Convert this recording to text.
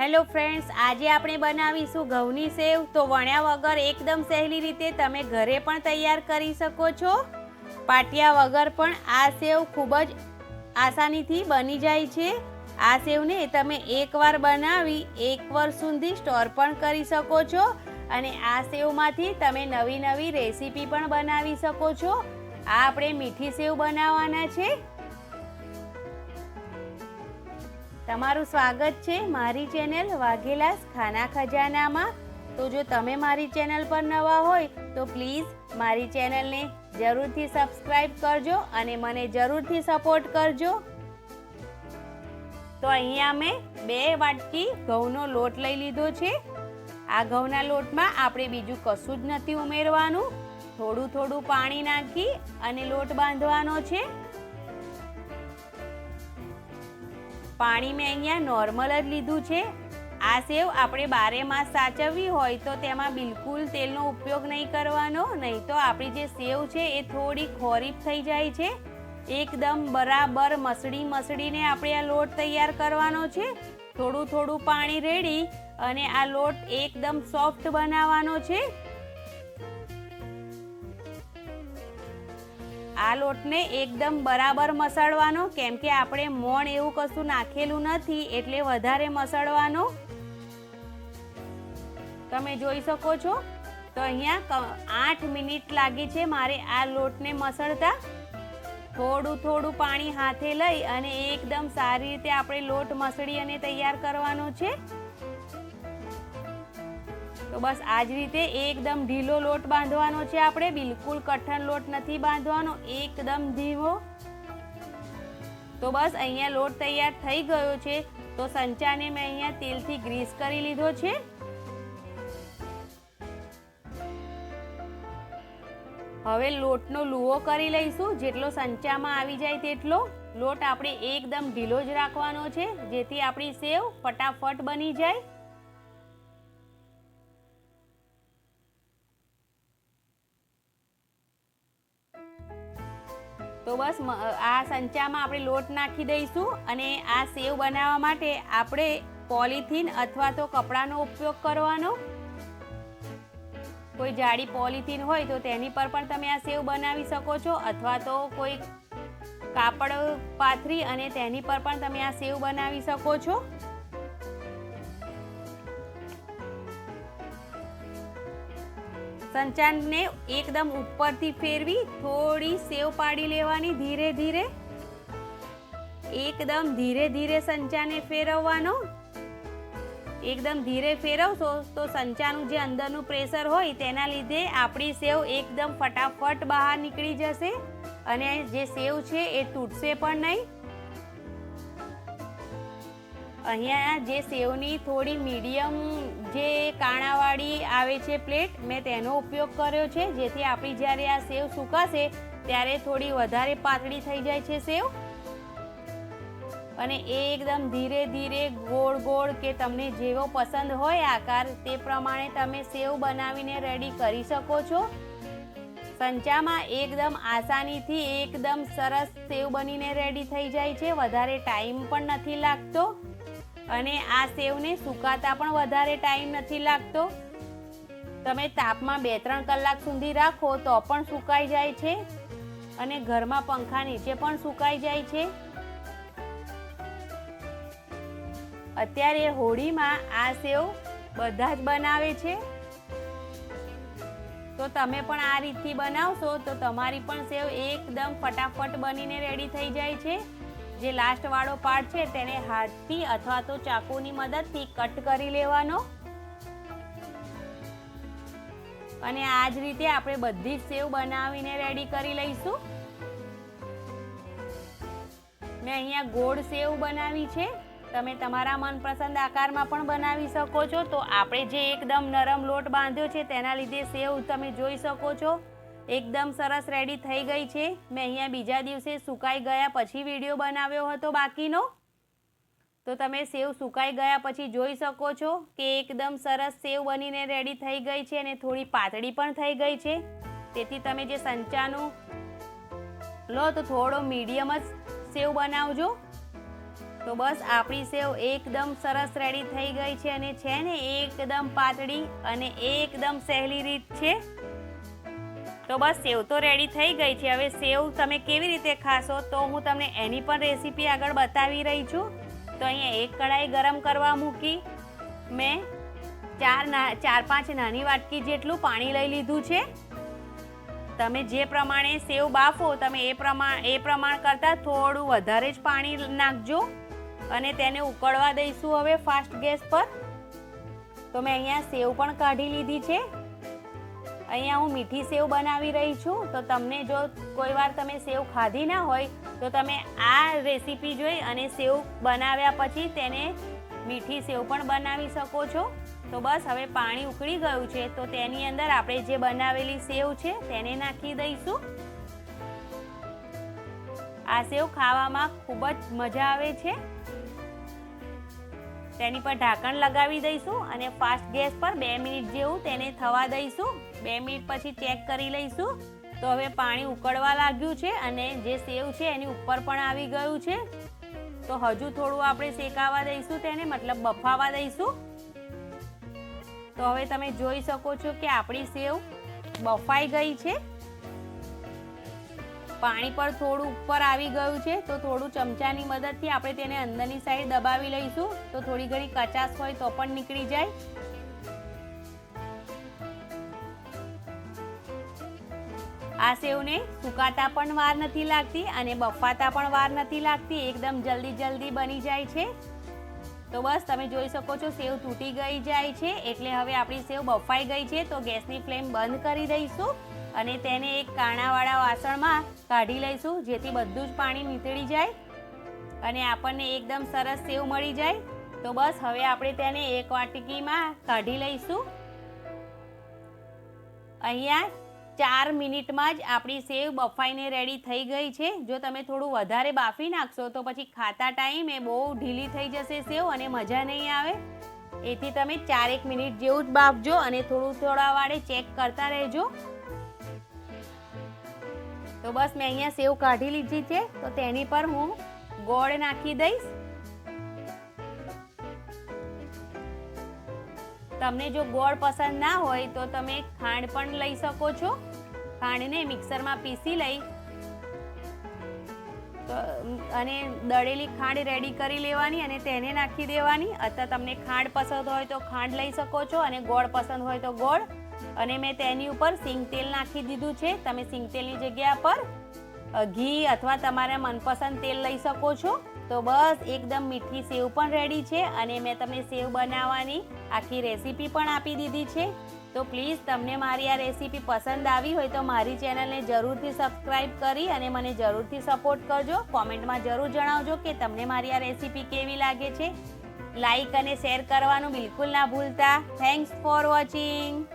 Hello friends, આજે આપણે બનાવીશું ઘઉંની સેવ. તો વણ્યા વગર એકદમ સહેલી રીતે તમે ઘરે પણ તૈયાર કરી શકો છો. પાટિયા વગર પણ આ સેવ ખૂબ જ આસાનીથી બની જાય છે. આ સેવને તમે એકવાર બનાવી એક વર્ષ સુધી સ્ટોર પણ કરી શકો છો. અને આ સેવમાંથી તમે નવી નવી રેસીપી પણ બનાવી શકો છો. આ આપણે મીઠી સેવ બનાવવાના છે. તમારું સ્વાગત છે મારી ચેનલ વાઘેલાસ ખાના ખજાનામાં. તો જો તમે મારી ચેનલ પર નવા હોય, તો પ્લીઝ મારી ચેનલને જરૂરથી સબસ્ક્રાઈબ કરજો અને મને જરૂરથી સપોર્ટ કરજો. તો અહીંયા મેં બે વાટકી ઘઉંનો લોટ લઈ લીધો છે. આ ઘઉંના લોટમાં આપણે બીજું કશું જ નથી ઉમેરવાનું. થોડું થોડું પાણી નાખી અને લોટ બાંધવાનો છે. પાણી મેં અહીંયા નોર્મલ જ લીધું છે. આ સેવ આપણે બારે માસ સાચવવી હોય તો તેમાં બિલકુલ તેલનો ઉપયોગ નહીં કરવાનો, નહીં તો આપણી જે સેવ છે એ થોડી ખોરીફ થઈ જાય છે. એકદમ બરાબર મસળી મસળીને આપણે આ લોટ તૈયાર કરવાનો છે. થોડું થોડું પાણી રેડી અને આ લોટ એકદમ સોફ્ટ બનાવવાનો છે. આ લોટને એકદમ બરાબર મસળવાનો, કેમ કે આપણે મોણ એવું કશું નાખેલું નથી, એટલે વધારે મસળવાનો. તમે જોઈ શકો છો? તો અહીંયા આઠ મિનિટ લાગી છે મારે આ લોટને મસળતા. થોડું થોડું પાણી હાથે લઈ અને એકદમ સારી રીતે આપણે લોટ મસળી અને તૈયાર કરવાનો છે. બસ આ જ રીતે એકદમ ઢીલો લોટ બાંધવાનો છે આપણે. બિલકુલ કઠણ લોટ નથી બાંધવાનો, એકદમ ધીમો તો બસ અહીંયા લોટ તૈયાર થઈ ગયો છે. તો સંચાને મેં અહીંયા તેલથી ગ્રીસ કરી લીધો છે. હવે લોટનો લુઓ કરી લઈશું. જેટલો સંચામાં આવી જાય તેટલો લોટ આપણે એકદમ ઢીલો જ રાખવાનો છે, જેથી આપણી સેવ ફટાફટ બની જાય. તો બસ આ સંચામાં આપણે લોટ નાખી દઈશું અને આ સેવ બનાવવા માટે આપણે પોલિથીન અથવા તો કપડાનો ઉપયોગ કરવાનો. કોઈ જાડી પોલિથીન હોય તો તેની પર પણ તમે આ સેવ બનાવી શકો છો અથવા તો કોઈ કાપડ પાથરી અને તેની પર પણ તમે આ સેવ બનાવી શકો છો. સંચાનને એકદમ ઉપરથી ફેરવી થોડી સેવ પાડી લેવાની ધીરે ધીરે. એકદમ ધીરે ધીરે સંચાને ફેરવવાનો. એકદમ ધીરે ફેરવશો તો સંચાનું જે અંદરનું પ્રેશર હોય તેના લીધે આપણી સેવ એકદમ ફટાફટ બહાર નીકળી જશે અને જે સેવ છે એ તૂટશે પણ નહીં. અહીંયા જે સેવની થોડી મીડિયમ જે કાણાવાળી આવે છે પ્લેટ, મેં તેનો ઉપયોગ કર્યો છે. જેથી આપણી જ્યારે આ સેવ સુકાશે, ત્યારે થોડી વધારે પાતળી થઈ જાય છે સેવ. અને એ એકદમ ધીરે ધીરે ગોળ ગોળ કે તમને જેવો પસંદ હોય આકાર, તે પ્રમાણે તમે સેવ બનાવીને રેડી કરી શકો છો. સંચામાં એકદમ આસાનીથી એકદમ સરસ સેવ બનીને રેડી થઈ જાય છે. વધારે ટાઈમ પણ નથી લાગતો. અને આ સેવને સુકાતા પણ વધારે ટાઈમ નથી લાગતો. તમે તાપમાં બે ત્રણ કલાક સુધી રાખો તો પણ સુકાઈ જાય છે. અને ઘરમાં પંખા નીચે પણ સુકાઈ જાય છે. અત્યારે હોળીમાં આ સેવ બધા જ બનાવે છે. તો તમે પણ આ રીતથી બનાવશો તો તમારી પણ સેવ એકદમ ફટાફટ બનીને રેડી થઈ જાય છે. જે લાસ્ટ વાળો પાર્ટ છે, તેને હાથથી અથવા તો ચાકુની મદદથી કટ કરી લેવાનો. અને આ જ રીતે આપણે બધી જ સેવ બનાવીને રેડી કરી લઈશું. મેં અહીંયા ગોળ સેવ બનાવી છે. તમે તમારા મનપસંદ આકારમાં પણ બનાવી શકો છો. તો આપણે જે એકદમ નરમ લોટ બાંધ્યો છે, તેના લીધે સેવ તમે જોઈ શકો છો. એકદમ સરસ રેડી થઈ ગઈ છે. મેં અહીંયા બીજા દિવસે સુકાઈ ગયા પછી વીડિયો બનાવ્યો હતો બાકીનો. તો તમે સેવ સુકાઈ ગયા પછી જોઈ શકો છો કે એકદમ સરસ સેવ બનીને રેડી થઈ ગઈ છે અને થોડી પાતળી પણ થઈ ગઈ છે. તેથી તમે જે સંચાનું લો તો થોડો મીડિયમ જ સેવ બનાવજો. તો બસ આપણી સેવ એકદમ સરસ રેડી થઈ ગઈ છે અને છે ને એકદમ પાતળી અને એકદમ સહેલી રીત છે. તો બસ સેવ તો રેડી થઈ ગઈ છે. હવે સેવ તમે કેવી રીતે ખાશો તો હું તમને એની પણ રેસીપી આગળ બતાવી રહી છું. તો અહીંયા એક કઢાઈ ગરમ કરવા મૂકી. મેં ચાર ના, ચાર પાંચ નાની વાટકી જેટલું પાણી લઈ લીધું છે. તમે જે પ્રમાણે સેવ બાફો, તમે એ પ્રમાણ એ પ્રમાણ કરતાં થોડું વધારે જ પાણી નાખજો અને તેને ઉકળવા દઈશું હવે ફાસ્ટ ગેસ પર. તો મેં અહીંયા સેવ પણ કાઢી લીધી છે. અહીંયા હું મીઠી સેવ બનાવી રહી છું, તો તમને જો કોઈ વાર તમે સેવ ખાધી ના હોય, તો તમે આ રેસીપી જોઈ અને સેવ બનાવ્યા પછી તેને મીઠી સેવ પણ બનાવી શકો છો. તો બસ, હવે પાણી ઉકળી ગયું છે, તો તેની અંદર આપણે જે બનાવેલી સેવ છે, તેને નાખી દઈશું. આ સેવ ખાવામાં ખૂબ જ મજા આવે છે. તેની પર ઢાંકણ લગાવી દઈશું અને ફાસ્ટ ગેસ પર બે મિનિટ જેવું તેને થવા દઈશું. બે મિનિટ પછી ચેક કરી લઈશું. તો હવે પાણી ઉકળવા લાગ્યું છે અને જે સેવ છે એની ઉપર પણ આવી ગયું છે. તો હજુ થોડું આપણે શેકાવા દઈશું તેને, મતલબ બફાવા દઈશું. તો હવે તમે જોઈ શકો છો કે આપણી સેવ બફાઈ ગઈ છે. પાણી પર થોડું ઉપર આવી ગયું છે, તો થોડું ચમચાની મદદથી આપણે તેને અંદરની સાઈડ દબાવી લઈશું. તો થોડી ઘણી કચાશ હોય તો પણ નીકળી જાય. આ સેવને સુકાતા પણ વાર નથી લાગતી અને બફાતા પણ વાર નથી લાગતી, એકદમ જલ્દી જલ્દી બની જાય છે. તો બસ, તમે જોઈ શકો છો સેવ તૂટી ગઈ જાય છે, એટલે હવે આપણી સેવ બફાઈ ગઈ છે, તો ગેસની ફ્લેમ બંધ કરી દઈશું. અને તેને એક કાણાવાળા વાસણમાં કાઢી લઈશું, જેથી બધું જ પાણી નીતળી જાય અને આપણને એકદમ સરસ સેવ મળી જાય. તો બસ, હવે આપણે તેને એક વાટકીમાં કાઢી લઈશું. અહીંયા ચાર મિનિટમાં જ આપણી સેવ બફાઈને રેડી થઈ ગઈ છે. જો તમે થોડું વધારે બાફી નાખશો, તો પછી ખાતા ટાઈમે બહુ ઢીલી થઈ જશે સેવ અને મજા નહીં આવે. એથી તમે ચારેક મિનિટ જેવું જ બાફજો અને થોડું થોડા વાળે ચેક કરતા રહેજો. તો બસ મેં અહીંયા સેવ કાઢી લીધી છે. તો તેની પર હું ગોળ નાખી દઈશ. તમને જો ગોળ પસંદ ના હોય તો તમે ખાંડ પણ લઈ શકો છો. ખાંડને મિક્સરમાં પીસી લઈ. અને દળેલી ખાંડ રેડી કરી લેવાની અને તેને નાખી દેવાની. અથવા તમને ખાંડ પસંદ હોય તો ખાંડ લઈ શકો છો અને ગોળ પસંદ હોય તો ગોળ. અને મેં તેની ઉપર સિંગ તેલ નાખી દીધું છે. તમે સિંગ તેલની જગ્યા પર ઘી અથવા તમારા મનપસંદ તેલ લઈ શકો છો. તો બસ, એકદમ મીઠી સેવ પણ રેડી છે અને મેં તમને સેવ બનાવવાની આખી રેસીપી પણ આપી દીધી છે. તો પ્લીઝ, તમને મારી આ રેસીપી પસંદ આવી હોય તો મારી ચેનલને જરૂરથી સબસ્ક્રાઈબ કરી અને મને જરૂરથી સપોર્ટ કરજો. કોમેન્ટમાં જરૂર જણાવજો કે તમને મારી આ રેસીપી કેવી લાગે છે. લાઈક અને શેર કરવાનું બિલકુલ ના ભૂલતા. Thanks for watching